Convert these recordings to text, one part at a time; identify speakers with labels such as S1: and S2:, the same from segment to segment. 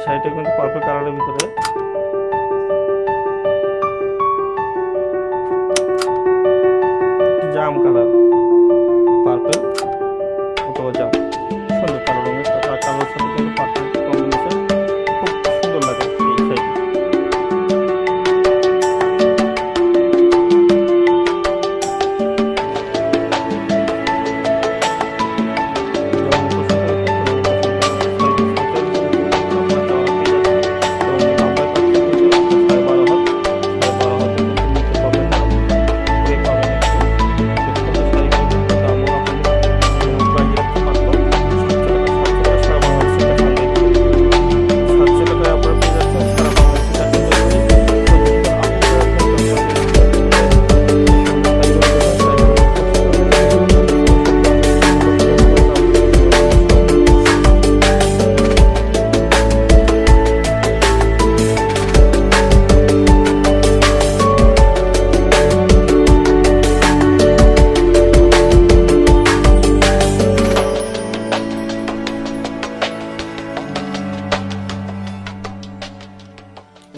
S1: এই শাড়িটা কিন্তু পার্পল কালারের ভিতরে।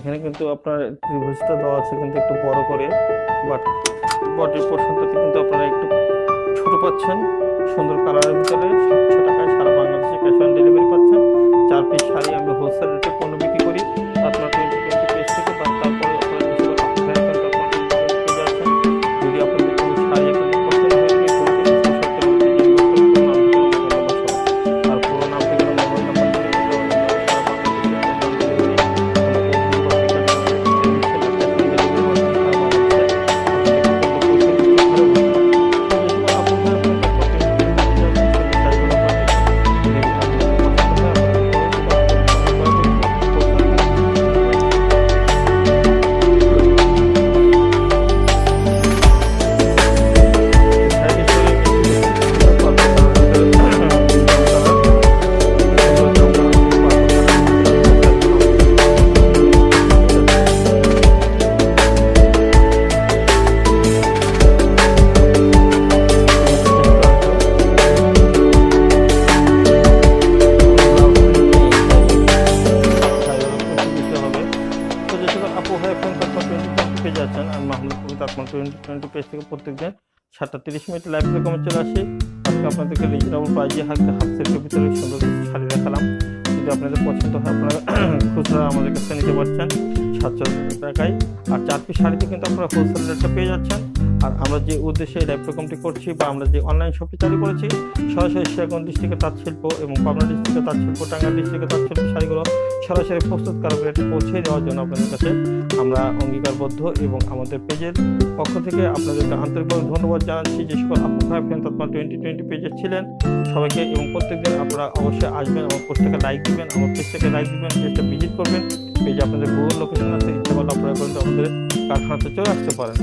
S1: এখানে কিন্তু আপনার ত্রিভুজটা দেওয়া আছে কিন্তু একটু বড় করে বাট বডির পোর্শনটাতে কিন্তু আপনারা একটু ছোট পাচ্ছেন। সুন্দর কালারের ভিতরে সাতশো টাকায় টোয়েন্টি টোয়েন্টি পেজ থেকে প্রত্যেক দিন সাতটা তিরিশ মিনিট লাইভ রকমের চলে আসি। আজকে আপনাদেরকে রিজনেবল প্রাইজে হাতে হাফ সেটের ভিতরে সুন্দর শাড়ি দেখালাম। যদি আপনাদের পছন্দ হয়, আপনারা খুচরা আমাদের কাছে নিতে পারছেন সাতশো টাকায়। আর চার পিস শাড়িতে কিন্তু আপনারা হোলসেল রেটটা পেয়ে যাচ্ছেন। আর আমরা যে উদ্দেশ্যে এই লাইভ প্রোগ্রামটি করছি বা আমরা যে অনলাইন শপটি চালু করেছি, সরাসরি সিয়াগঞ্জ ডিস্ট্রিক্টের তাঁত শিল্প এবং পাবনা ডিস্ট্রিক্টের তাঁত শিল্প টাঙ্গাইল ডিস্ট্রিক্টের তাঁত শিল্প শাড়িগুলো সরাসরি প্রস্তুত রেটে পৌঁছে দেওয়ার জন্য আপনাদের কাছে আমরা অঙ্গীকারবদ্ধ এবং আমাদের পেজের পক্ষ থেকে আপনাদেরকে আন্তরিকভাবে ধন্যবাদ জানাচ্ছি যে সকল আপু ভাই ফ্রেন্ড টোয়েন্টি টোয়েন্টি পেজে ছিলেন। সবাইকে এবং প্রত্যেকদিন আপনারা অবশ্যই আসবেন আমার পোস্টটাকে লাইক দিবেন, আমার পেজটাকে লাইক দিবেন, পেজটা ভিজিট করবেন। পেজে আপনাদের গুগল লোকেশন আছে, ইচ্ছা করলে আপনারা কিন্তু আমাদের কারখানাতে চলে আসতে পারেন।